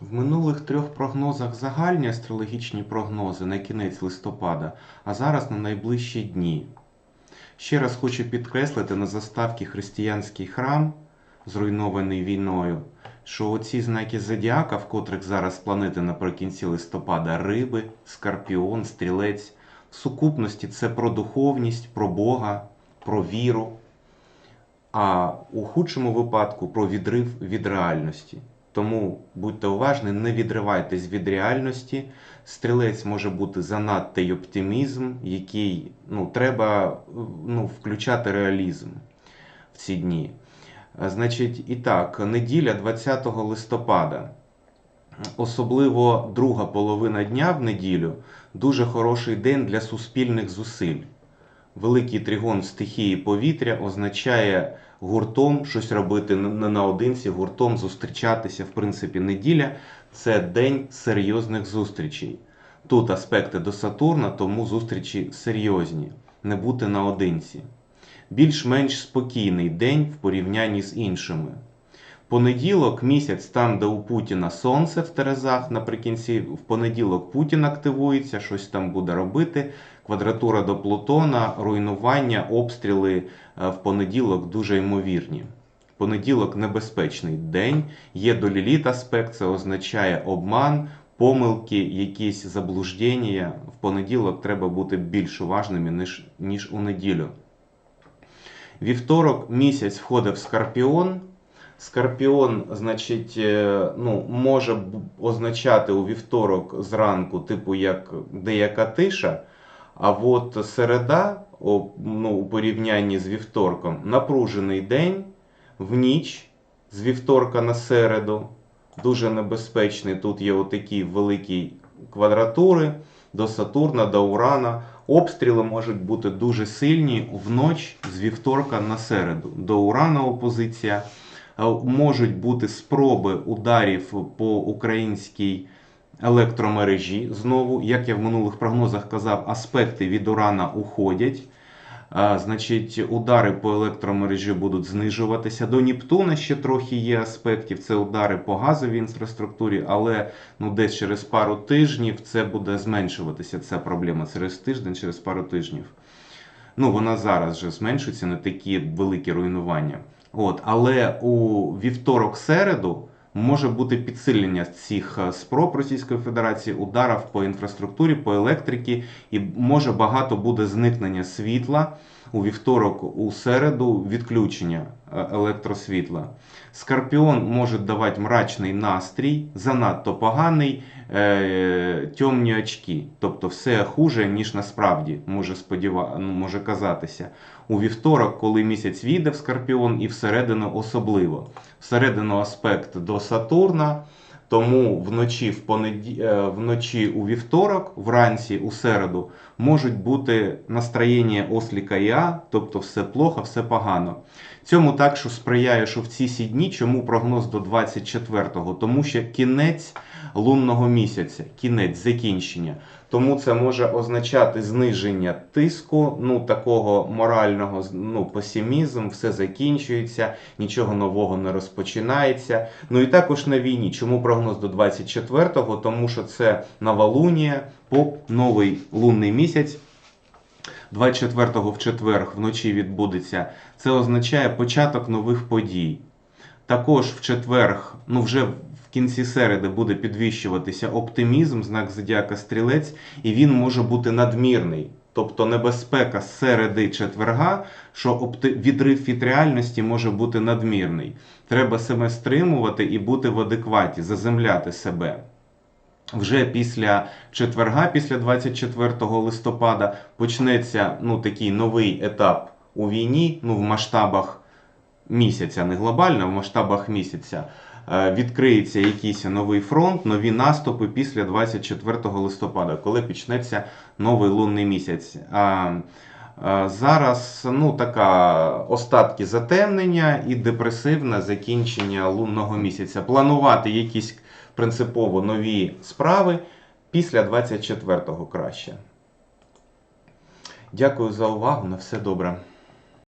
В минулих трьох прогнозах загальні астрологічні прогнози на кінець листопада, а зараз на найближчі дні. Ще раз хочу підкреслити на заставці християнський храм, зруйнований війною, що оці знаки зодіака, в котрих зараз планети наприкінці листопада, риби, скорпіон, стрілець, в сукупності це про духовність, про Бога, про віру, а у худшому випадку про відрив від реальності. Тому будьте уважні, не відривайтесь від реальності. Стрілець може бути занадто й оптимізм, який ну, треба ну, включати реалізм в ці дні. Значить, і так, неділя 20 листопада, особливо друга половина дня в неділю, дуже хороший день для суспільних зусиль. Великий тригон стихії повітря означає гуртом щось робити не наодинці, гуртом зустрічатися. В принципі, неділя це день серйозних зустрічей. Тут аспекти до Сатурна, тому зустрічі серйозні, не бути наодинці. Більш-менш спокійний день в порівнянні з іншими. Понеділок місяць там, де у Путіна сонце в Терезах, наприкінці в понеділок Путін активується, щось там буде робити. Квадратура до Плутона, руйнування, обстріли е, в понеділок дуже ймовірні. Понеділок небезпечний день, є до Ліліт аспект, це означає обман, помилки, якісь заблуждення. В понеділок треба бути більш уважними, ніж, ніж у неділю. Вівторок місяць входить в Скорпіон. Скорпіон, значить, е, ну, може означати у вівторок зранку, типу, як деяка тиша. А от середа, ну, у порівнянні з вівторком, напружений день в ніч з вівторка на середу. Дуже небезпечний. Тут є отакі великі квадратури до Сатурна, до Урана. Обстріли можуть бути дуже сильні вночі з вівторка на середу. До Урана опозиція. Можуть бути спроби ударів по українській електромережі. Знову, як я в минулих прогнозах казав, аспекти від Урана уходять. Значить, удари по електромережі будуть знижуватися. До Нептуна ще трохи є аспектів. Це удари по газовій інфраструктурі, але ну, десь через пару тижнів це буде зменшуватися. Ця проблема через тиждень, через пару тижнів. Ну, вона зараз вже зменшується на такі великі руйнування. От, але у вівторок-середу може бути підсилення цих е, спроб Російської Федерації, ударів по інфраструктурі, по електриці, і може багато буде зникнення світла у вівторок, у середу відключення е, електросвітла. Скорпіон може давати мрачний настрій, занадто поганий, е, темні очки. Тобто все хуже, ніж насправді може сподіва... ну, може казатися. У вівторок, коли місяць війде в Скорпіон, і всередину особливо. Всередину аспект до Сатурна. Тому вночі в понеді... е, вночі у вівторок, вранці у середу, можуть бути настроєння осліка Я, тобто все плохо, все погано. Цьому так, що сприяє, що в ці сі дні, чому прогноз до 24-го? Тому що кінець лунного місяця, кінець закінчення. Тому це може означати зниження тиску, ну такого морального ну, песимізм, все закінчується, нічого нового не розпочинається. Ну і також на війні. Чому прогноз до 24-го? Тому що це новолунія, поп, новий лунний місяць. 24-го в четвер вночі відбудеться. Це означає початок нових подій. Також в четвер, ну вже в кінці середи буде підвищуватися оптимізм, знак зодіака стрілець, і він може бути надмірний. Тобто небезпека середи четверга, що відрив від реальності може бути надмірний. Треба себе стримувати і бути в адекваті, заземляти себе. Вже після четверга, після 24 листопада, почнеться ну, такий новий етап у війні, ну, в масштабах місяця, не глобально, в масштабах місяця. Е, Відкриється якийсь новий фронт, нові наступи після 24 листопада, коли почнеться новий лунний місяць. А, а Зараз ну, така остатки затемнення і депресивне закінчення лунного місяця. Планувати якісь принципово нові справи після 24-го краще. Дякую за увагу. На все добре.